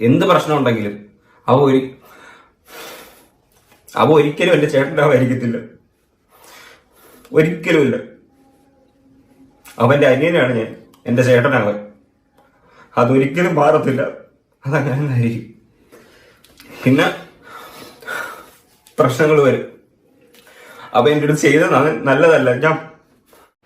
എന്ത് പ്രശ്നം ഉണ്ടെങ്കിലും അവ ഒരു അവ ഒരിക്കലും എന്റെ ചേട്ടനാവായിരിക്കത്തില്ല ഒരിക്കലുമില്ല. അവന്റെ അനിയനാണ് ഞാൻ. എന്റെ ചേട്ടനാവൻ അതൊരിക്കലും മാറത്തില്ല. അതങ്ങനെ തന്നെ ആയിരിക്കും പിന്നെ പ്രശ്നങ്ങൾ വരും. അപ്പൊ എന്റെ അടുത്ത് ചെയ്തത് നല്ലതല്ല. ഞാൻ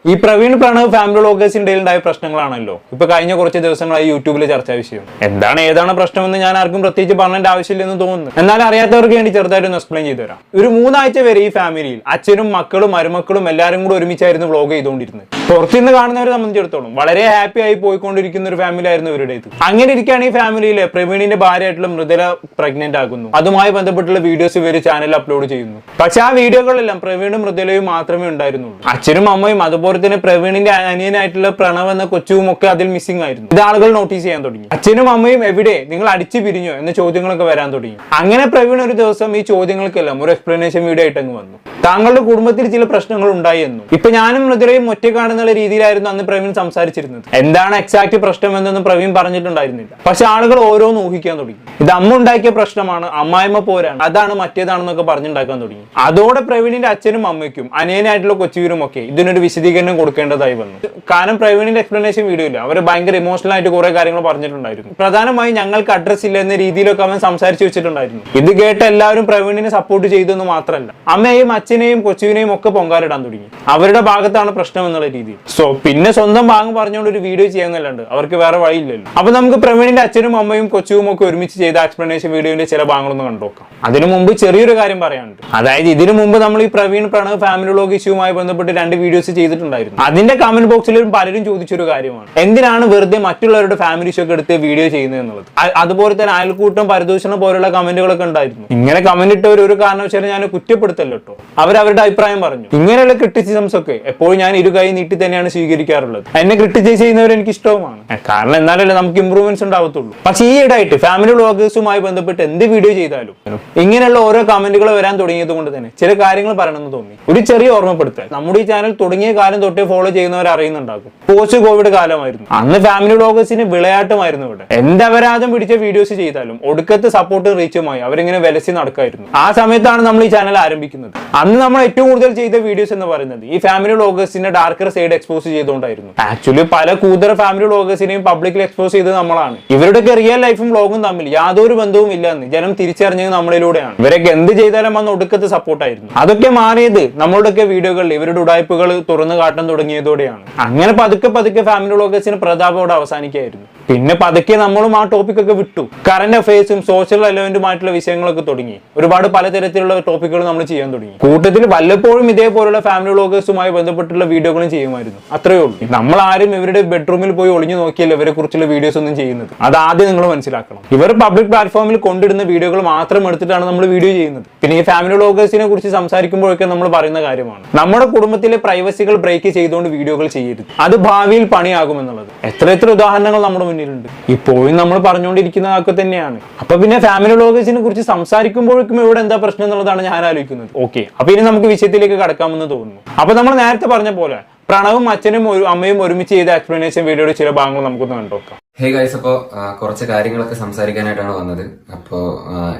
ഈ പ്രവീൺ പ്രണവ് ഫാമിലി വ്ളോഗേഴ്സിന്റെ ഉണ്ടായ പ്രശ്നങ്ങളാണല്ലോ. ഇപ്പൊ കഴിഞ്ഞ കുറച്ച് ദിവസങ്ങളായി യൂട്യൂബിൽ ചർച്ചാ വിഷയം. എന്താണ് ഏതാണ് പ്രശ്നമെന്ന് ഞാൻ ആർക്കും പ്രത്യേകിച്ച് പറഞ്ഞേണ്ട ആവശ്യമില്ലെന്ന് തോന്നുന്നു. എന്നാൽ അറിയാത്തവർക്ക് വേണ്ടി ചെറുതായിട്ട് ഒന്ന് എക്സ്പ്ലെയിൻ ചെയ്തു തരാം. ഒരു മൂന്നാഴ്ച വരെ ഈ ഫാമിലിയിൽ അച്ഛനും മക്കളും മരുമക്കളും എല്ലാവരും കൂടെ ഒരുമിച്ചായിരുന്നു വ്ളോഗ് ചെയ്തുകൊണ്ടിരുന്നത്. പുറത്തുനിന്ന് കാണുന്നവരെ സംബന്ധിച്ചിടത്തോളം വളരെ ഹാപ്പി ആയി പോയിക്കൊണ്ടിരിക്കുന്ന ഒരു ഫാമിലി ആയിരുന്നു ഇവരുടേത് അങ്ങനെ ഇരിക്കുകയാണ് ഈ ഫാമിലിയിലെ പ്രവീണിന്റെ ഭാര്യയായിട്ടുള്ള മൃദുല പ്രഗ്നന്റ് ആകുന്നു. അതുമായി ബന്ധപ്പെട്ടുള്ള വീഡിയോസ് ഇവർ ചാനലിൽ അപ്ലോഡ് ചെയ്യുന്നു. പക്ഷെ ആ വീഡിയോകളെല്ലാം പ്രവീണും മൃദുലയും മാത്രമേ ഉണ്ടായിരുന്നുള്ളൂ. അച്ഛനും അമ്മയും അതുപോലെ തന്നെ പ്രവീണിന്റെ അനിയനായിട്ടുള്ള പ്രണവ് എന്ന കൊച്ചുവുമൊക്കെ അതിൽ മിസ്സിംഗ് ആയിരുന്നു. ഇത് ആളുകൾ നോട്ടീസ് ചെയ്യാൻ തുടങ്ങി. അച്ഛനും അമ്മയും എവിടെ? നിങ്ങൾ അടിച്ചു പിരിഞ്ഞോ? എന്ന ചോദ്യങ്ങളൊക്കെ വരാൻ തുടങ്ങി. അങ്ങനെ പ്രവീൺ ഒരു ദിവസം ഈ ചോദ്യങ്ങൾക്കെല്ലാം ഒരു എക്സ്പ്ലനേഷൻ വീഡിയോ ആയിട്ട് അങ്ങ് വന്നു. താങ്കളുടെ കുടുംബത്തിൽ ചില പ്രശ്നങ്ങൾ ഉണ്ടായി എന്നും. ഇപ്പൊ ഞാനും മൃദുലയും ഒറ്റക്കാണെന്നുള്ള രീതിയിലായിരുന്നു അന്ന് പ്രവീൺ സംസാരിച്ചിരുന്നത്. എന്താണ് എക്സാക്ട് പ്രശ്നം എന്നൊന്നും പ്രവീൺ പറഞ്ഞിട്ടുണ്ടായിരുന്നില്ല. പക്ഷെ ആളുകൾ ഓരോന്ന് ഊഹിക്കാൻ തുടങ്ങി. ഇത് അമ്മ ഉണ്ടാക്കിയ പ്രശ്നമാണ് അമ്മായിമ്മ പോരാണ് അതാണ് മറ്റേതാണെന്നൊക്കെ പറഞ്ഞുണ്ടാക്കാൻ തുടങ്ങി. അതോടെ പ്രവീണിന്റെ അച്ഛനും അമ്മയ്ക്കും അനിയനായിട്ടുള്ള കൊച്ചുവീരും ഒക്കെ ഇതിനൊരു വിശദീകരണം കൊടുക്കേണ്ടതായി വന്നു. കാരണം പ്രവീണിന്റെ എക്സ്പ്ലനേഷൻ വീഡിയോ ഇല്ല. അവർ ഭയങ്കര ഇമോഷണൽ ആയിട്ട് കുറെ കാര്യങ്ങൾ പറഞ്ഞിട്ടുണ്ടായിരുന്നു. പ്രധാനമായും ഞങ്ങൾക്ക് അഡ്രസ് ഇല്ല എന്ന രീതിയിലൊക്കെ അവൻ സംസാരിച്ചു വെച്ചിട്ടുണ്ടായിരുന്നു. ഇത് കേട്ട് എല്ലാവരും പ്രവീണിനെ സപ്പോർട്ട് ചെയ്തെന്ന് മാത്രമല്ല അമ്മയെയും അച്ഛനെയും കൊച്ചുവിനെയും ഒക്കെ പൊങ്കാലിടാൻ തുടങ്ങി. അവരുടെ ഭാഗത്താണ് പ്രശ്നം എന്നുള്ള രീതി. സോ പിന്നെ സ്വന്തം ഭാഗം പറഞ്ഞുകൊണ്ട് ഒരു വീഡിയോ ചെയ്യാന്നല്ലാണ്ട് അവർക്ക് വേറെ വഴിയില്ലല്ലോ. അപ്പൊ നമുക്ക് പ്രവീണിന്റെ അച്ഛനും അമ്മയും കൊച്ചുവും ഒക്കെ ഒരുമിച്ച് ചെയ്ത എക്സ്പ്ലനേഷൻ വീഡിയോന്റെ ചില ഭാഗങ്ങളൊന്ന് കണ്ടുനോക്കാം അതിനു മുമ്പ് ചെറിയൊരു കാര്യം പറയാനുണ്ട്. അതായത് ഇതിനു മുമ്പ് നമ്മൾ ഈ പ്രവീൺ പ്രണവ് ഫാമിലി ലോഗ് ഇഷ്യൂവുമായി ബന്ധപ്പെട്ട് രണ്ട് വീഡിയോസ് ചെയ്തിട്ടുണ്ടായിരുന്നു അതിന്റെ കമന്റ് ബോക്സിലും പലരും ചോദിച്ചൊരു കാര്യമാണ്. എന്തിനാണ് വെറുതെ മറ്റുള്ളവരുടെ ഫാമിലി ഷോക്ക് എടുത്ത് വീഡിയോ ചെയ്യുന്നത് എന്നുള്ളത്? അതുപോലെ തന്നെ അയൽക്കൂട്ടം പരദൂഷണം പോലുള്ള കമന്റുകളൊക്കെ ഉണ്ടായിരുന്നു. ഇങ്ങനെ കമന്റ് ഇട്ടവർ ഒരു കാരണവശാലും ഞാൻ കുറ്റപ്പെടുത്തല്ലോ കേട്ടോ അവർ അവരുടെ അഭിപ്രായം പറഞ്ഞു. ഇങ്ങനെയുള്ള ക്രിറ്റിസിസംസ് ഒക്കെ എപ്പോഴും ഞാൻ ഇരു കൈ നീട്ടി തന്നെയാണ് സ്വീകരിക്കാറുള്ളത്. എന്നെ ക്രിട്ടിസൈസ് ചെയ്യുന്നവർ എനിക്ക് ഇഷ്ടവുമാണ്. കാരണം എന്നാലല്ലേ നമുക്ക് ഇമ്പ്രൂവ്മെന്റ്സ് ഉണ്ടാവത്തുള്ളൂ. പക്ഷെ ഈ ഇടായിട്ട് ഫാമിലി വ്ളോഗേഴ്സുമായി ബന്ധപ്പെട്ട് എന്ത് വീഡിയോ ചെയ്താലും ഇങ്ങനെയുള്ള ഓരോ കമന്റുകൾ വരാൻ തുടങ്ങിയത് കൊണ്ട് തന്നെ ചില കാര്യങ്ങൾ പറയണമെന്ന് തോന്നി. ഒരു ചെറിയ ഓർമ്മപ്പെടുത്തൽ. നമ്മുടെ ഈ ചാനൽ തുടങ്ങിയ കാലം തൊട്ടേ ഫോളോ ചെയ്യുന്നവർ അറിയുന്നുണ്ടാകും പോസ്റ്റ് കോവിഡ് കാലമായിരുന്നു. അന്ന് ഫാമിലി ബ്ലോഗേഴ്സിന് വിളയാട്ടമായിരുന്നു ഇവിടെ. എന്ത് അപരാധം പിടിച്ച വീഡിയോസ് ചെയ്താലും ഒടുക്കത്ത് സപ്പോർട്ടും റീച്ചുമായി അവരിങ്ങനെ വിലസി നടക്കായിരുന്നു. ആ സമയത്താണ് നമ്മൾ ഈ ചാനൽ ആരംഭിക്കുന്നത്. അന്ന് നമ്മൾ ഏറ്റവും കൂടുതൽ ചെയ്ത വീഡിയോസ് എന്ന് പറയുന്നത് ഈ ഫാമിലി ബ്ലോഗേഴ്സിന്റെ ഡാർക്കർ സൈഡ് എക്സ്പോസ് ചെയ്തുകൊണ്ടായിരുന്നു. ആക്ച്വലി പല കൂതറ ഫാമിലി ബ്ലോഗേഴ്സിനെയും പബ്ലിക്കിൽ എക്സ്പോസ് ചെയ്ത് നമ്മളാണ്. ഇവരുടെയൊക്കെ റിയൽ ലൈഫും ബ്ലോഗും തമ്മിൽ യാതൊരു ബന്ധവും ഇല്ലെന്ന് ജനം തിരിച്ചറിഞ്ഞത് നമ്മളിലൂടെയാണ്. ഇവരൊക്കെ എന്ത് ചെയ്താലും അന്ന് ഒടുക്കത്ത് സപ്പോർട്ടായിരുന്നു അതൊക്കെ മാറിയത് നമ്മളുടെയൊക്കെ വീഡിയോകളിൽ ഇവരുടെ ഉടായ്പകൾ തുറന്നു കാട്ടാൻ തുടങ്ങിയതോടെയാണ്. അങ്ങനെ പതുക്കെ പതുക്കെ ഫാമിലി വ്ളോഗേഴ്സിന് പ്രതാപം അവസാനിക്കായിരുന്നു പിന്നെ പതുക്കെ നമ്മളും ആ ടോപ്പിക്കൊക്കെ വിട്ടു. കറന്റ് അഫയേഴ്സും സോഷ്യൽ റെലവെന്റുമായിട്ടുള്ള വിഷയങ്ങളൊക്കെ തുടങ്ങി. ഒരുപാട് പലതരത്തിലുള്ള ടോപ്പിക്കുകൾ നമ്മൾ ചെയ്യാൻ തുടങ്ങി. കൂട്ടത്തിൽ വല്ലപ്പോഴും ഇതേപോലുള്ള ഫാമിലി വ്ളോഗേഴ്സുമായി ബന്ധപ്പെട്ടുള്ള വീഡിയോകളും ചെയ്യുമായിരുന്നു. അത്രയേ ഉള്ളൂ. നമ്മൾ ആരും ഇവരുടെ ബെഡ്റൂമിൽ പോയി ഒളിഞ്ഞു നോക്കിയല്ല ഇവരെ കുറിച്ചുള്ള വീഡിയോസ് ഒന്നും ചെയ്യുന്നത്. അത് ആദ്യം നിങ്ങൾ മനസ്സിലാക്കണം. ഇവർ പബ്ലിക് പ്ലാറ്റ്ഫോമിൽ കൊണ്ടിടുന്ന വീഡിയോകൾ മാത്രം എടുത്തിട്ടാണ് നമ്മൾ വീഡിയോ ചെയ്യുന്നത്. പിന്നെ ഈ ഫാമിലി വ്ളോഗേഴ്സിനെ കുറിച്ച് സംസാരിക്കുമ്പോഴൊക്കെ നമ്മൾ പറയുന്ന കാര്യമാണ്. നമ്മുടെ കുടുംബത്തിലെ പ്രൈവസികൾ ബ്രേക്ക് ചെയ്തുകൊണ്ട് വീഡിയോകൾ ചെയ്യരുത്. അത് ഭാവിയിൽ പണിയാകുമെന്നുള്ളത്. എത്ര എത്ര ഉദാഹരണങ്ങൾ നമ്മുടെ മുന്നിലുണ്ട്. ഇപ്പോഴും നമ്മൾ പറഞ്ഞുകൊണ്ടിരിക്കുന്ന ഒക്കെ തന്നെയാണ്. അപ്പൊ പിന്നെ ഫാമിലി വ്ളോഗേഴ്സിനെ കുറിച്ച് സംസാരിക്കുമ്പോഴേക്കും ഇവിടെ എന്താ പ്രശ്നം എന്നുള്ളതാണ് ഞാൻ ആലോചിക്കുന്നത്. ഓക്കെ അപ്പൊ ഇനി നമുക്ക് വിഷയത്തിലേക്ക് കടക്കാമെന്ന് തോന്നുന്നു. അപ്പൊ നമ്മൾ നേരത്തെ പറഞ്ഞ പോലെ പ്രണവും അച്ഛനും ഒരു അമ്മയും ഒരുമിച്ച് ചെയ്ത എക്സ്പ്ലനേഷൻ വീഡിയോയുടെ ചില ഭാഗങ്ങൾ നമുക്കൊന്ന് കണ്ടുനോക്കാം ഹേ ഗൈസ് അപ്പോൾ കുറച്ച് കാര്യങ്ങളൊക്കെ സംസാരിക്കാനായിട്ടാണ് വന്നത്. അപ്പോൾ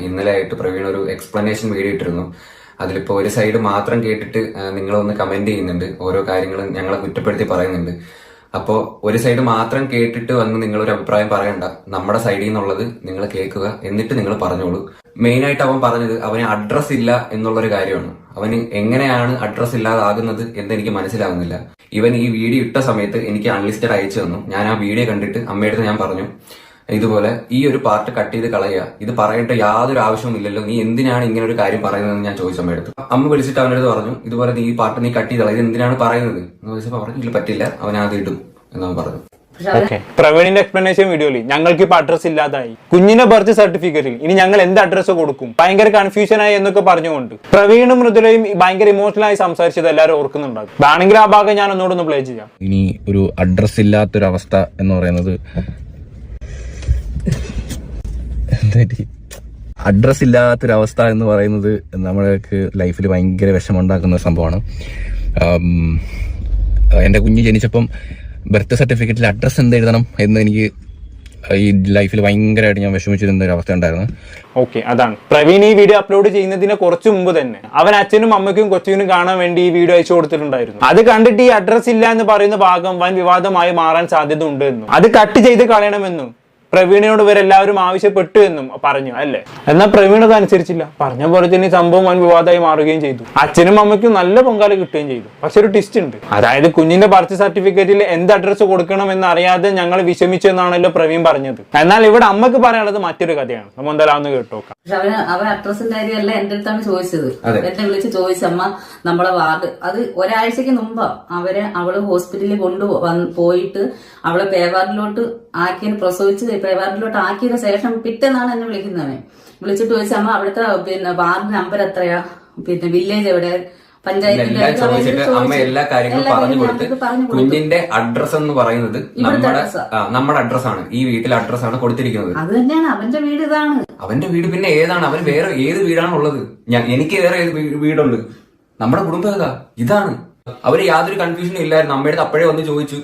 ഇന്നലെ ആയിട്ട് പ്രവീൺ ഒരു എക്സ്പ്ലനേഷൻ വീഡിയോ ഇട്ടിരുന്നു. അതിലിപ്പോൾ ഒരു സൈഡ് മാത്രം കേട്ടിട്ട് നിങ്ങളൊന്ന് കമന്റ് ചെയ്യുന്നുണ്ട്. ഓരോ കാര്യങ്ങളും ഞങ്ങളെ കുറ്റപ്പെടുത്തി പറയുന്നുണ്ട്. അപ്പോൾ ഒരു സൈഡ് മാത്രം കേട്ടിട്ട് വന്ന് ഒരു അഭിപ്രായം പറയണ്ട. നമ്മുടെ സൈഡിൽ നിന്നുള്ളത് നിങ്ങൾ കേൾക്കുക എന്നിട്ട് നിങ്ങൾ പറഞ്ഞോളൂ. മെയിൻ ആയിട്ട് അവൻ പറഞ്ഞത് അവന് അഡ്രസ് ഇല്ല എന്നുള്ളൊരു കാര്യമാണ്. അവന് എങ്ങനെയാണ് അഡ്രസ് ഇല്ലാതാകുന്നത് എന്ന് എനിക്ക് മനസ്സിലാകുന്നില്ല ഇവൻ ഈ വീഡിയോ ഇട്ട സമയത്ത് എനിക്ക് അൺലിസ്റ്റഡ് അയച്ചു തന്നു. ഞാൻ ആ വീഡിയോ കണ്ടിട്ട് അമ്മയുടെ ഞാൻ പറഞ്ഞു ഇതുപോലെ ഈ ഒരു പാർട്ട് കട്ട് ചെയ്ത് കളയുക. ഇത് പറയേണ്ട യാതൊരു ആവശ്യവും ഇല്ലല്ലോ. നീ എന്തിനാണ് ഇങ്ങനെ ഒരു കാര്യം പറയുന്നതെന്ന് ഞാൻ ചോദിച്ചു അമ്മയെടുത്തു അമ്മ വിളിച്ചിട്ട് അവനടുത്ത് പറഞ്ഞു ഇതുപോലെ നീ ഈ പാർട്ട് നീ കട്ട് ചെയ്ത് കളയുക. ഇത് എന്തിനാണ് പറയുന്നത്? എന്ന് ചോദിച്ചപ്പോൾ പറഞ്ഞു ഇല്ല പറ്റില്ല. അവൻ അത് ഇടും എന്നവൻ പറഞ്ഞു. പ്രവീണിന്റെ എക്സ്പ്ലനേഷൻ വീഡിയോയിൽ ഞങ്ങൾക്ക് ഇപ്പൊ അഡ്രസ് ഇല്ലാതായി. കുഞ്ഞിനെ ബർത്ത് സർട്ടിഫിക്കറ്റിൽ ഇനി ഞങ്ങൾ എന്ത് അഡ്രസ് കൊടുക്കും? ഭയങ്കര കൺഫ്യൂഷൻ ആയി എന്നൊക്കെ പറഞ്ഞുകൊണ്ട്. പ്രവീണും മൃദുലയും ഭയങ്കര ഇമോഷണൽ ആയി സംസാരിച്ചത് എല്ലാവരും ഓർക്കുന്നുണ്ടാകും വേണമെങ്കിൽ ആ ഭാഗം ഞാൻ ഒന്നുകൂടെ ഒന്ന് പ്ലേ ചെയ്യാം. ഇനി ഒരു അഡ്രസ് ഇല്ലാത്തൊരവസ്ഥ എന്ന് പറയുന്നത് അഡ്രസ് ഇല്ലാത്തൊരവസ്ഥ എന്ന് പറയുന്നത് നമ്മൾക്ക് ലൈഫിൽ ഭയങ്കര വിഷമമുണ്ടാക്കുന്ന സംഭവമാണ്. എന്റെ കുഞ്ഞ് ജനിച്ചപ്പം ബർത്ത് സർട്ടിഫിക്കറ്റിൽ അഡ്രസ്സ് എന്ത് എഴുതണം എന്ന് എനിക്ക് ഈ ലൈഫിൽ ഭയങ്കരമായിട്ട് ഞാൻ വിഷമിച്ചിരുന്ന ഒരു അവസ്ഥ ഉണ്ടായിരുന്നു. ഓക്കെ അതാണ്. പ്രവീൺ ഈ വീഡിയോ അപ്ലോഡ് ചെയ്യുന്നതിന് കുറച്ച് മുമ്പ് തന്നെ. അവൻ അച്ഛനും അമ്മയ്ക്കും കൊച്ചുവിനും കാണാൻ വേണ്ടി ഈ വീഡിയോ അയച്ചു കൊടുത്തിട്ടുണ്ടായിരുന്നു. അത് കണ്ടിട്ട് ഈ അഡ്രസ് ഇല്ല എന്ന് പറയുന്ന ഭാഗം വൻ വിവാദമായി മാറാൻ സാധ്യത ഉണ്ട് എന്നും. അത് കട്ട് ചെയ്ത് കളയണമെന്നും. പ്രവീണിനോട് ഇവരെല്ലാവരും ആവശ്യപ്പെട്ടു എന്നും പറഞ്ഞു അല്ലേ? എന്നാൽ പ്രവീണ് അത് അനുസരിച്ചില്ല. പറഞ്ഞ പോലെ തന്നെ സംഭവം വൻ വിവാദമായി മാറുകയും ചെയ്തു. അച്ഛനും അമ്മയ്ക്കും നല്ല പൊങ്കാല കിട്ടുകയും ചെയ്തു. പക്ഷെ ഒരു ട്വിസ്റ്റ് ഉണ്ട്. അതായത് കുഞ്ഞിന്റെ ബർത്ത് സർട്ടിഫിക്കറ്റിൽ എന്ത് അഡ്രസ്സ് കൊടുക്കണം എന്ന് അറിയാതെ ഞങ്ങൾ വിഷമിച്ചു എന്നാണല്ലോ പ്രവീൺ പറഞ്ഞത്. എന്നാൽ ഇവിടെ അമ്മയ്ക്ക് പറയാനുള്ളത് മറ്റൊരു കഥയാണ്. നമ്മൾ എന്തായാലും കേട്ടോക്കാം. അവൻ അഡ്രസ്സിന്റെ കാര്യമല്ല എന്റെ അടുത്താണ് ചോദിച്ചത്. അതെ. എന്നെ വിളിച്ച് ചോദിച്ചമ്മ നമ്മളെ വാർഡ് അത് ഒരാഴ്ചക്ക് മുമ്പ് അവരെ അവൾ ഹോസ്പിറ്റലിൽ കൊണ്ടു പോയിട്ട് അവളെ പേവാർഡിലോട്ട് ആക്കിയതിന് പ്രസവിച്ച് പേവാർഡിലോട്ട് ആക്കിയതിന് ശേഷം പിറ്റേന്നാണ് എന്നെ വിളിക്കുന്നത് വിളിച്ചിട്ട് ചോദിച്ചാൽ അമ്മ അവിടുത്തെ പിന്നെ വാർഡ് നമ്പർ എത്രയാ? പിന്നെ വില്ലേജ് എവിടെ? എല്ലാം ചോദിച്ചിട്ട് അമ്മ എല്ലാ കാര്യങ്ങളും പറഞ്ഞു കൊടുത്ത്. കുഞ്ഞിന്റെ അഡ്രസ് എന്ന് പറയുന്നത് നമ്മുടെ നമ്മുടെ അഡ്രസ്സാണ് ഈ വീട്ടിലെ അഡ്രസ്സാണ് കൊടുത്തിരിക്കുന്നത്. അത് തന്നെയാണ്. അവന്റെ വീട് ഇതാണ്. അവന്റെ വീട് പിന്നെ ഏതാണ്? അവൻ വേറെ ഏത് വീടാണ് ഉള്ളത്? ഞാൻ എനിക്ക് വേറെ ഏത് വീടുണ്ട്? നമ്മുടെ കുടുംബം ഇതാണ്. അവർ യാതൊരു കൺഫ്യൂഷനും ഇല്ലായിരുന്നു. അമ്മയുടെ അപ്പോഴേ വന്ന് ചോദിച്ചു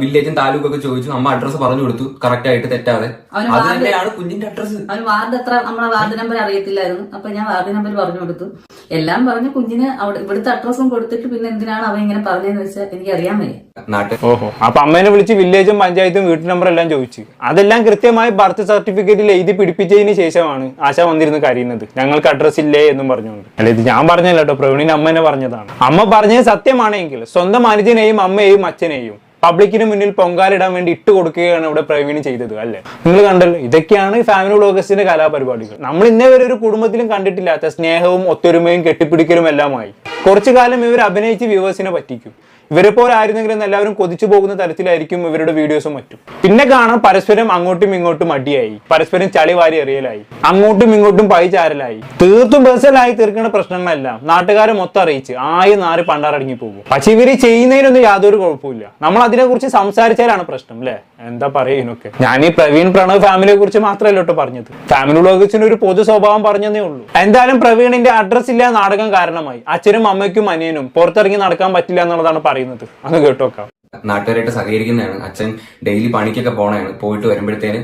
വില്ലേജും താലൂക്കും ഒക്കെ ചോദിച്ചു. അമ്മ അഡ്രസ്സ് പറഞ്ഞു കൊടുത്തു. കറക്റ്റ് ആയിട്ട് തെറ്റാതെ. അത് തന്നെയാണ് കുഞ്ഞിന്റെ അഡ്രസ്സ് അവന് വാർഡ് എത്ര നമ്മളെ വാർഡ് നമ്പർ അറിയത്തില്ലായിരുന്നു. അപ്പൊ ഞാൻ വാർഡ് നമ്പർ പറഞ്ഞു കൊടുത്തു. എല്ലാം പറഞ്ഞ് കുഞ്ഞിന് അവിടെ ഇവിടുത്തെ അഡ്രസ്സും കൊടുത്തിട്ട് പിന്നെ എന്തിനാണ് അവൻ ഇങ്ങനെ പറഞ്ഞതെന്ന് വെച്ചാൽ എനിക്ക് അറിയാൻ വയ്യ. നാട്ടിൽ. ഓഹോ. അപ്പൊ അമ്മേനെ വിളിച്ച് വില്ലേജും പഞ്ചായത്തും വീട്ടു നമ്പർ എല്ലാം ചോദിച്ചു. അതെല്ലാം കൃത്യമായി ബർത്ത് സർട്ടിഫിക്കറ്റിൽ എഴുതി പിടിപ്പിച്ചതിന് ശേഷമാണ് ആശ വന്നിരുന്ന് കരയുന്നത്. ഞങ്ങൾക്ക് അഡ്രസ് ഇല്ലേ എന്നും പറഞ്ഞുകൊണ്ട്. അല്ല ഇത് ഞാൻ പറഞ്ഞല്ലോ കേട്ടോ. പ്രവീണിന് അമ്മേനെ പറഞ്ഞതാണ്. അമ്മ പറഞ്ഞത് സത്യമാണെങ്കിൽ സ്വന്തം അനുജനെയും അമ്മയെയും അച്ഛനെയും പബ്ലിക്കിന് മുന്നിൽ പൊങ്കാലിടാൻ വേണ്ടി ഇട്ട് കൊടുക്കുകയാണ് ഇവിടെ പ്രവീൺ ചെയ്തത് അല്ലേ? നിങ്ങൾ കണ്ടല്ലോ ഇതൊക്കെയാണ് ഫാമിലി വ്ളോഗേഴ്സിന്റെ കലാപരിപാടികൾ. നമ്മൾ ഇന്നേവരെ ഒരു കുടുംബത്തിലും കണ്ടിട്ടില്ലാത്ത സ്നേഹവും ഒത്തൊരുമയും കെട്ടിപ്പിടിക്കലും എല്ലാമായി. കുറച്ചു കാലം ഇവർ അഭിനയിച്ച് വ്യൂവേഴ്സിനെ പറ്റിക്കും. ഇവരെ പോലെ ആയിരുന്നെങ്കിലും എല്ലാവരും കൊതിച്ചു പോകുന്ന തരത്തിലായിരിക്കും ഇവരുടെ വീഡിയോസും മറ്റും. പിന്നെ കാണാം പരസ്പരം അങ്ങോട്ടും ഇങ്ങോട്ടും അടിയായി പരസ്പരം ചളി വാരി എറിയലായി. അങ്ങോട്ടും ഇങ്ങോട്ടും പൈചാരലായി തീർത്തും ബസ്സിലായി തീർക്കുന്ന പ്രശ്നങ്ങളെല്ലാം നാട്ടുകാരെ മൊത്തം അറിയിച്ച് ആയി നാറി പണ്ടാറടങ്ങി പോകും പക്ഷെ ഇവർ ചെയ്യുന്നതിനൊന്നും യാതൊരു കുഴപ്പമില്ല നമ്മൾ അതിനെ കുറിച്ച് സംസാരിച്ചാലാണ് പ്രശ്നം അല്ലേ എന്താ പറയുന്നൊക്കെ ഞാൻ ഈ പ്രവീൺ പ്രണവ് ഫാമിലിയെ കുറിച്ച് മാത്രമല്ല കേട്ടോ പറഞ്ഞത്. ഫാമിലി വ്ളോഗേഴ്സിന് ഒരു പൊതു സ്വഭാവം പറഞ്ഞതേ ഉള്ളൂ. എന്തായാലും പ്രവീണിന്റെ അഡ്രസ് ഇല്ല നാടകം കാരണമായി. അച്ഛനും അമ്മയ്ക്കും അനിയനും പുറത്തിറങ്ങി നടക്കാൻ പറ്റില്ല എന്നുള്ളതാണ് പറയുന്നത്. അത് കേട്ടോക്കാം. നാട്ടുകാരായിട്ട് സഹകരിക്കുന്നതാണ്. അച്ഛൻ ഡെയിലി പണിക്കൊക്കെ പോണതാണ്. പോയിട്ട് വരുമ്പോഴത്തേന്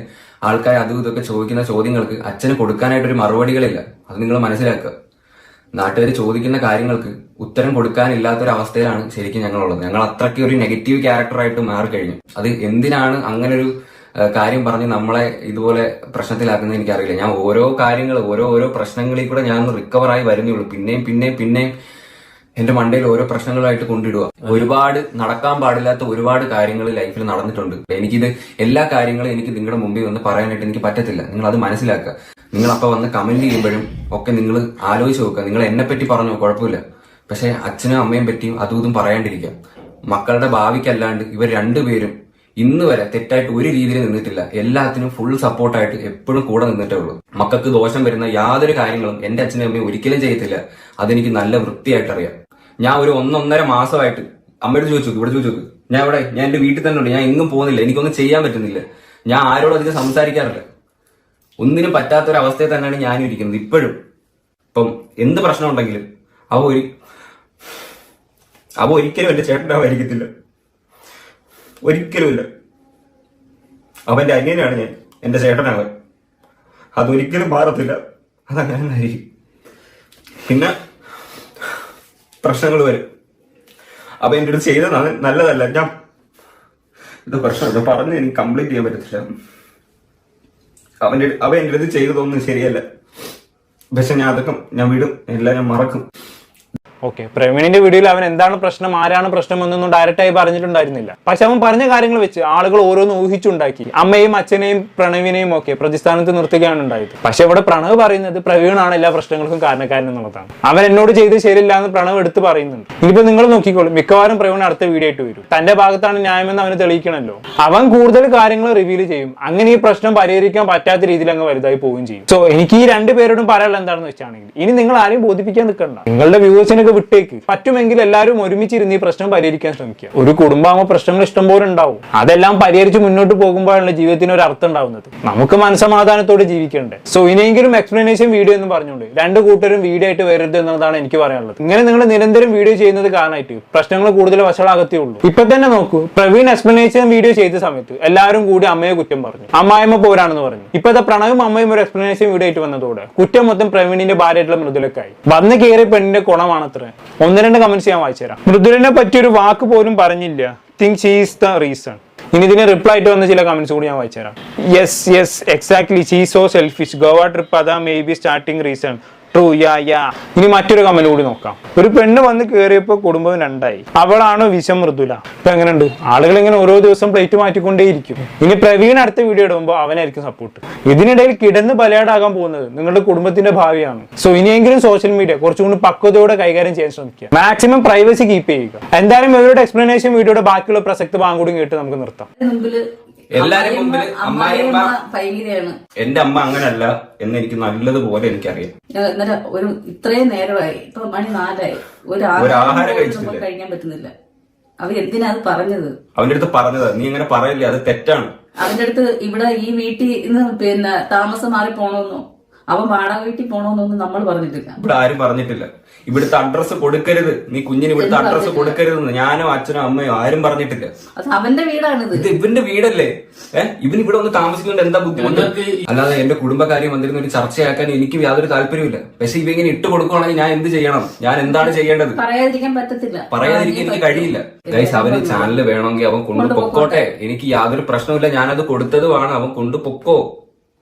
ആൾക്കാർ അതും ഇതൊക്കെ ചോദിക്കുന്ന ചോദ്യങ്ങൾക്ക് അച്ഛന് കൊടുക്കാനായിട്ടൊരു മറുപടികളില്ല. അത് നിങ്ങൾ മനസ്സിലാക്കുക. നാട്ടുകാർ ചോദിക്കുന്ന കാര്യങ്ങൾക്ക് ഉത്തരം കൊടുക്കാനില്ലാത്തൊരവസ്ഥയിലാണ് ശരിക്കും ഞങ്ങളുള്ളത്. ഞങ്ങൾ അത്രയ്ക്ക് ഒരു നെഗറ്റീവ് ക്യാരക്ടറായിട്ട് മാറിക്കഴിഞ്ഞു. അത് എന്തിനാണ് അങ്ങനെ ഒരു കാര്യം പറഞ്ഞ് നമ്മളെ ഇതുപോലെ പ്രശ്നത്തിലാക്കുന്നത് എനിക്കറിയില്ല. ഞാൻ ഓരോ കാര്യങ്ങൾ ഓരോ ഓരോ പ്രശ്നങ്ങളിൽ കൂടെ ഞാൻ റിക്കവറായി വരുന്നുള്ളൂ പിന്നെയും പിന്നെയും പിന്നെയും എന്റെ മണ്ടയിൽ ഓരോ പ്രശ്നങ്ങളായിട്ട് കൊണ്ടിടുക ഒരുപാട് നടക്കാൻ പാടില്ലാത്ത ഒരുപാട് കാര്യങ്ങൾ ലൈഫിൽ നടന്നിട്ടുണ്ട്. എനിക്കിത് എല്ലാ കാര്യങ്ങളും എനിക്ക് നിങ്ങളുടെ മുമ്പിൽ വന്ന് പറയാനായിട്ട് എനിക്ക് പറ്റത്തില്ല. നിങ്ങൾ അത് മനസ്സിലാക്കുക. നിങ്ങൾ അപ്പൊ വന്ന് കമന്റ് ചെയ്യുമ്പോഴും ഒക്കെ നിങ്ങൾ ആലോചിച്ച് നോക്കുക. നിങ്ങൾ എന്നെ പറ്റി പറഞ്ഞോ? കുഴപ്പമില്ല. പക്ഷെ അച്ഛനും അമ്മയും പറ്റിയും അതും ഇതും പറയാണ്ടിരിക്കാം. മക്കളുടെ ഭാവിക്കല്ലാണ്ട് ഇവർ രണ്ടുപേരും ഇന്ന് വരെ തെറ്റായിട്ട് ഒരു രീതിയിൽ നിന്നിട്ടില്ല. എല്ലാത്തിനും ഫുൾ സപ്പോർട്ടായിട്ട് എപ്പോഴും കൂടെ നിന്നിട്ടേ ഉള്ളൂ. മക്കൾക്ക് ദോഷം വരുന്ന യാതൊരു കാര്യങ്ങളും എന്റെ അച്ഛനും അമ്മയും ഒരിക്കലും ചെയ്യത്തില്ല അതെനിക്ക് നല്ല വൃത്തിയായിട്ട് അറിയാം. ഞാൻ ഒരു ഒന്നൊന്നര മാസമായിട്ട് അമ്മയോട് ചോദിച്ചു ഇവിടെ ചോദിച്ചു ഞാൻ ഇവിടെ ഞാൻ എന്റെ വീട്ടിൽ തന്നെ ഉണ്ട്. ഞാൻ എങ്ങും പോകുന്നില്ല. എനിക്കൊന്നും ചെയ്യാൻ പറ്റുന്നില്ല. ഞാൻ ആരോടും അധികം സംസാരിക്കാറില്ല. ഒന്നിനും പറ്റാത്തൊരവസ്ഥയിൽ തന്നെയാണ് ഞാനും ഇരിക്കുന്നത് ഇപ്പോഴും. ഇപ്പം എന്ത് പ്രശ്നം ഉണ്ടെങ്കിലും അവ ഒരു അവ ഒരിക്കലും എന്റെ ചേട്ടനാവായിരിക്കത്തില്ല ഒരിക്കലുമില്ല അവന്റെ അനിയനാണ് ഞാൻ. എന്റെ ചേട്ടനാവൻ അതൊരിക്കലും മാറത്തില്ല. അതങ്ങനെ ആയിരിക്കും പിന്നെ പ്രശ്നങ്ങൾ വരും. അപ്പൊ എന്റെ അടുത്ത് ചെയ്തത് നല്ലതല്ല. ഞാൻ ഇത് പ്രശ്നം പറഞ്ഞ് എനിക്ക് കംപ്ലീറ്റ് ചെയ്യാൻ പറ്റത്തില്ല. അവന്റെ അവൻ എന്റെ അടുത്ത് ചെയ്തതൊന്നും ശരിയല്ല. പക്ഷെ ഞാൻ അതൊക്കെ ഞാൻ വിടും. എല്ലാം ഞാൻ മറക്കും. ഓക്കെ പ്രവീണിന്റെ വീഡിയോയിൽ അവൻ എന്താണ് പ്രശ്നം ആരാണ് പ്രശ്നം എന്നൊന്നും ഡയറക്റ്റ് ആയി പറഞ്ഞിട്ടുണ്ടായിരുന്നില്ല. പക്ഷെ അവൻ പറഞ്ഞ കാര്യങ്ങൾ വെച്ച് ആളുകൾ ഓരോന്ന് ഊഹിച്ചുണ്ടാക്കി. അമ്മയും അച്ഛനെയും പ്രണവിനെയും ഒക്കെ പ്രതിസ്ഥാനത്ത് നിർത്തുകയാണ് ഉണ്ടായത്. പക്ഷെ ഇവിടെ പ്രണവ് പറയുന്നത് പ്രവീണാണ് എല്ലാ പ്രശ്നങ്ങൾക്കും കാരണക്കാരൻ എന്നുള്ളതാണ്. അവൻ എന്നോട് ചെയ്ത് ശരിയില്ല എന്ന് പ്രണവ് എടുത്ത് പറയുന്നുണ്ട്. ഇനിയിപ്പോ നിങ്ങൾ നോക്കിക്കോളും. മിക്കവാറും പ്രവീൺ അടുത്ത വീഡിയോ ആയിട്ട് വരും. തന്റെ ഭാഗത്താണ് ന്യായമെന്ന് അവന് തെളിയിക്കണല്ലോ. അവൻ കൂടുതൽ കാര്യങ്ങൾ റിവീൽ ചെയ്യും. അങ്ങനെ ഈ പ്രശ്നം പരിഹരിക്കാൻ പറ്റാത്ത രീതിയിൽ അങ്ങ് വലുതായി പോവുകയും ചെയ്യും. സോ എനിക്ക് ഈ രണ്ട് പേരോടും പറയാനുള്ള എന്താണെന്ന് വെച്ചാണെങ്കിൽ ഇനി നിങ്ങൾ ആരെയും ബോധിപ്പിക്കാൻ നിൽക്കണ്ട. നിങ്ങളുടെ വ്യൂവേഴ്സിനൊക്കെ പ്രശ്നങ്ങളൊക്കെ വിട്ടേക്ക്. പറ്റുമെങ്കിൽ എല്ലാവരും ഒരുമിച്ചിരുന്ന് ഈ പ്രശ്നം പരിഹരിക്കാൻ ശ്രമിക്കുക. ഒരു കുടുംബമാകുമ്പോൾ പ്രശ്നങ്ങൾ ഇഷ്ടംപോലെ ഉണ്ടാവും. അതെല്ലാം പരിഹരിച്ച് മുന്നോട്ട് പോകുമ്പോഴാണ് ജീവിതത്തിന് ഒരു അർത്ഥം ഉണ്ടാവുന്നത്. നമുക്ക് മനസമാധാനത്തോടെ ജീവിക്കണ്ടേ. സോ ഇനിയെങ്കിലും എക്സ്പ്ലനേഷൻ വീഡിയോ എന്ന് പറഞ്ഞുകൊണ്ട് രണ്ട് കൂട്ടരും വീഡിയോ ആയിട്ട് വരരുത് എന്നതാണ് എനിക്ക് പറയാനുള്ളത്. ഇങ്ങനെ നിങ്ങൾ നിരന്തരം വീഡിയോ ചെയ്യുന്നത് കാരണമായിട്ട് പ്രശ്നങ്ങൾ കൂടുതൽ വഷളാകത്തേ ഉള്ളൂ. ഇപ്പൊ തന്നെ നോക്കൂ പ്രവീൺ എക്സ്പ്ലനേഷൻ വീഡിയോ ചെയ്ത സമയത്ത് എല്ലാവരും കൂടി അമ്മയെ കുറ്റം പറഞ്ഞു. അമ്മായിമ്മ പോരാണെന്ന് പറഞ്ഞു. ഇപ്പോഴത്തെ പ്രണവും അമ്മയും ഒരു എക്സ്പ്ലനേഷൻ വീഡിയോ ആയിട്ട് വന്നതോടെ കുറ്റം മൊത്തം പ്രവീണിന്റെ ഭാര്യയായിട്ടുള്ള മൃദുലക്കായി. വന്ന് കയറിയ പെണ്ണിന്റെ ഗുണമാണത്ര ഒന്ന് രണ്ട് കമന്റ്സ് ഞാൻ വായിച്ചു തരാം. മൃദുലിനെ പറ്റി ഒരു വാക്ക് പോലും പറഞ്ഞില്ല. തിങ്ക് ഷീസ് ദ റീസൺ ഇനി ഇതിന് റിപ്ലൈ ആയിട്ട് വന്ന ചില കമന്റ്സ് കൂടി ഞാൻ വായിച്ചു തരാം. Yes yes exactly she so selfish Goa trip അതാ maybe starting reason true ya ya. ഇനി മറ്റൊരു കമന്റ് കൂടി നോക്കാം. ഒരു പെണ്ണ് വന്ന് കയറിയപ്പോ കുടുംബം രണ്ടായി. അവളാണ് വിഷം മൃദുല ഇപ്പൊ എങ്ങനെയുണ്ട്? ആളുകൾ ഇങ്ങനെ ഓരോ ദിവസം പ്ലേറ്റ് മാറ്റിക്കൊണ്ടേയിരിക്കും. ഇനി പ്രവീൺ അടുത്ത വീഡിയോ ഇടുമ്പോൾ അവനായിരിക്കും സപ്പോർട്ട് ഇതിനിടയിൽ കിടന്ന് ബലയാടാകാൻ പോകുന്നത് നിങ്ങളുടെ കുടുംബത്തിന്റെ ഭാവിയാണ്. സോ ഇനിയെങ്കിലും സോഷ്യൽ മീഡിയ കുറച്ചുകൂടി പക്വതയോടെ കൈകാര്യം ചെയ്യാൻ ശ്രമിക്കുക. മാക്സിമം പ്രൈവസി കീപ്പ് ചെയ്യുക. എന്തായാലും ഇവരുടെ എക്സ്പ്ലനേഷൻ വീഡിയോയുടെ ബാക്കിയുള്ള പ്രസക്ത ഭാഗം കൂടി കേട്ട് നമുക്ക് നിർത്താം. എല്ലാരും ഭയങ്കരയാണ്. എന്റെ അമ്മ അങ്ങനല്ല എന്ന് എനിക്ക് നല്ലതുപോലെ എനിക്കറിയാം. എന്നിട്ട് ഒരു ഇത്രയും നേരമായി ഇപ്പൊ മണി നാലായി. ഒരു ആഹാരം കഴിക്കാൻ പറ്റുന്നില്ല. അവർ എന്തിനാ അത് പറഞ്ഞത്? അവന്റെ അടുത്ത് പറഞ്ഞത്. നീ അങ്ങനെ പറയില്ലേ അത് തെറ്റാണ്. അവന്റെ അടുത്ത് ഇവിടെ ഈ വീട്ടിൽ നിന്ന് പിന്നെ താമസം മാറി പോണോന്നോ അവൻ വാടക വീട്ടിൽ പോണോന്നൊന്നും നമ്മൾ പറഞ്ഞിട്ടില്ല. ഇവിടെ ആരും പറഞ്ഞിട്ടില്ല. ഇവിടുത്തെ അഡ്രസ് കൊടുക്കരുത്. നീ കുഞ്ഞിന് ഇവിടുത്തെ അഡ്രസ്. കൊടുക്കരുതെന്ന് ഞാനോ അച്ഛനോ അമ്മയോ ആരും പറഞ്ഞിട്ടില്ല. അത് അവന്റെ വീടാണിത്. ഇത് ഇവന്റെ വീടല്ലേ? ഏഹ് ഇവൻ ഇവിടെ ഒന്ന് താമസിക്കുന്നത് എന്താ ബുദ്ധിമുട്ട് അല്ലാതെ എന്റെ കുടുംബകാര്യം വന്നിരുന്ന ഒരു ചർച്ചയാക്കാൻ എനിക്ക് യാതൊരു താല്പര്യമില്ല പക്ഷെ ഇവ ഇങ്ങനെ ഇട്ട് കൊടുക്കുവാണെങ്കിൽ ഞാൻ എന്ത് ചെയ്യണം? ഞാൻ എന്താണ് ചെയ്യേണ്ടത്? പറയാതിരിക്കാൻ പറ്റത്തില്ല. പറയാതിരിക്കാൻ എനിക്ക് കഴിയില്ല. ഗൈസ് അവന് ചാനൽ വേണമെങ്കിൽ അവൻ കൊണ്ടു പൊക്കോട്ടെ. എനിക്ക് യാതൊരു പ്രശ്നമില്ല ഞാനത് കൊടുത്തതുമാണ്. അവൻ കൊണ്ടു പൊക്കോ.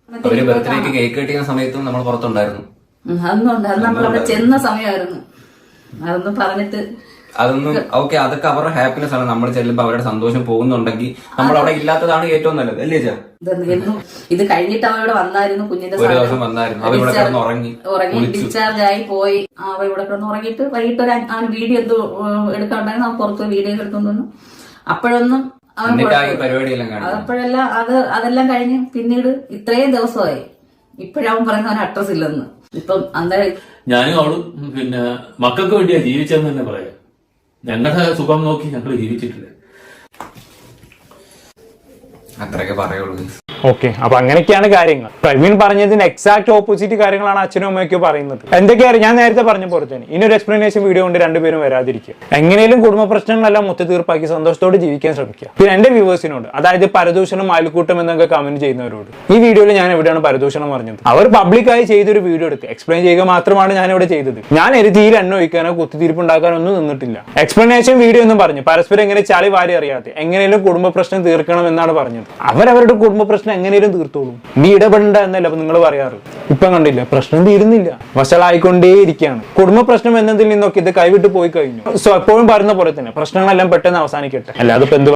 അവർ ബർത്ത്ഡേക്ക് കേക്ക് കെട്ടിയ സമയത്തും നമ്മൾ പുറത്തുണ്ടായിരുന്നു. അത് ചെന്ന സമയമായിരുന്നു. അതൊന്നും പറഞ്ഞിട്ട് അതൊന്നും ഓക്കെ അതൊക്കെ അവരുടെ ഹാപ്പിനെസ് ആണ്. നമ്മൾ ചെല്ലുമ്പോൾ അവരുടെ സന്തോഷം പോകുന്നുണ്ടെങ്കിൽ നമ്മൾ അവിടെ ഇല്ലാത്തതാണ് ഏറ്റവും നല്ലത്. അല്ലേ ചാ ഇത് കഴിഞ്ഞിട്ട് അവരോട് വന്നായിരുന്നു. കുഞ്ഞിന്റെ ഒരു. ദിവസം വന്നായിരുന്നു. അവ ഇവിടെ കിടന്ന് ഉറങ്ങി. ഉറങ്ങി. ഡിസ്ചാർജ് ആയി പോയി. അവ ഇവിടെ കിടന്ന് ഉറങ്ങിയിട്ട് വൈകിട്ട് ഒരു വീഡിയോ എന്തോ എടുക്കാണ്ടായിരുന്നു അവൻ പുറത്ത് വീഡിയോ എടുത്തോണ്ട് വന്നു അപ്പോഴൊന്നും അതപ്പോഴെല്ലാം അത് അതെല്ലാം കഴിഞ്ഞ് പിന്നീട് ഇത്രയും ദിവസമായി. ഇപ്പോഴവൻ പറയുന്ന അവൻ അഡ്രസ് ഇല്ലെന്ന്. ഇപ്പം അന്നേരം ഞാനും അവളും പിന്നെ മക്കൾക്ക് വേണ്ടിയാ ജീവിച്ചതെന്ന് തന്നെ പറയാം. ഞങ്ങളുടെ സുഖം നോക്കി ഞങ്ങൾ ജീവിച്ചിട്ടില്ല. അത്രയൊക്കെ പറയുള്ളൂ. ഓക്കെ അപ്പൊ അങ്ങനെയൊക്കെയാണ് കാര്യങ്ങൾ. പ്രവീൺ പറഞ്ഞതിന് എക്സാക്ട് ഓപ്പോസിറ്റ് കാര്യങ്ങളാണ് അച്ഛനും അമ്മയൊക്കെ പറയുന്നത്. എന്തൊക്കെയാണ് ഞാൻ നേരത്തെ പറഞ്ഞ പോലെ തന്നെ ഇനി ഒരു എക്സ്പ്ലനേഷൻ വീഡിയോ കൊണ്ട് രണ്ടുപേരും വരാതിരിക്കുക. എങ്ങനെയും കുടുംബ പ്രശ്നങ്ങളെല്ലാം മൊത്ത തീർപ്പാക്കി സന്തോഷത്തോടെ ജീവിക്കാൻ ശ്രമിക്കുക. പിന്നെ എന്റെ വ്യൂവേഴ്സിനോട് അതായത് പരദൂഷണം അയൽക്കൂട്ടം എന്നൊക്കെ കമന്റ് ചെയ്യുന്നവരോട് ഈ വീഡിയോയിൽ ഞാൻ എവിടെയാണ് പരദൂഷണം പറഞ്ഞത്? അവർ പബ്ലിക്കായി ചെയ്തൊരു വീഡിയോ എടുത്ത് എക്സ്പ്ലെയിൻ ചെയ്യുക മാത്രമാണ് ഞാൻ ഇവിടെ ചെയ്തത്. ഞാൻ എരുതിയിൽ എണ്ണ ഒഴിക്കാനോ കുത്തിത്തിരിപ്പുണ്ടാക്കാനോ ഒന്നും നിന്നിട്ടില്ല. എക്സ്പ്ലനേഷൻ വീഡിയോ എന്ന് പറഞ്ഞു പരസ്പരം എങ്ങനെ ചളി വാരി അറിയാതെ എങ്ങനെയും കുടുംബ പ്രശ്നം തീർക്കണം എന്നാണ് പറഞ്ഞത്. അവരവരുടെ കുടുംബ പ്രശ്നം എങ്ങനെയും തീർത്തോളും. നീ ഇടപെടണ്ട എന്നല്ല നിങ്ങൾ പറയാറ്. ഇപ്പൊ കണ്ടില്ല പ്രശ്നം തീരുന്നില്ല. വഷളായിക്കൊണ്ടേയിരിക്കുകയാണ് കുടുംബ പ്രശ്നം എന്നതിൽ നിന്നൊക്കെ ഇത് കൈവിട്ട് പോയി കഴിഞ്ഞു. സോ എപ്പോഴും പറയുന്ന പോലെ തന്നെ പ്രശ്നങ്ങളെല്ലാം പെട്ടെന്ന് അവസാനിക്കട്ടെ. അല്ലാതെ ഇപ്പൊ എന്ത്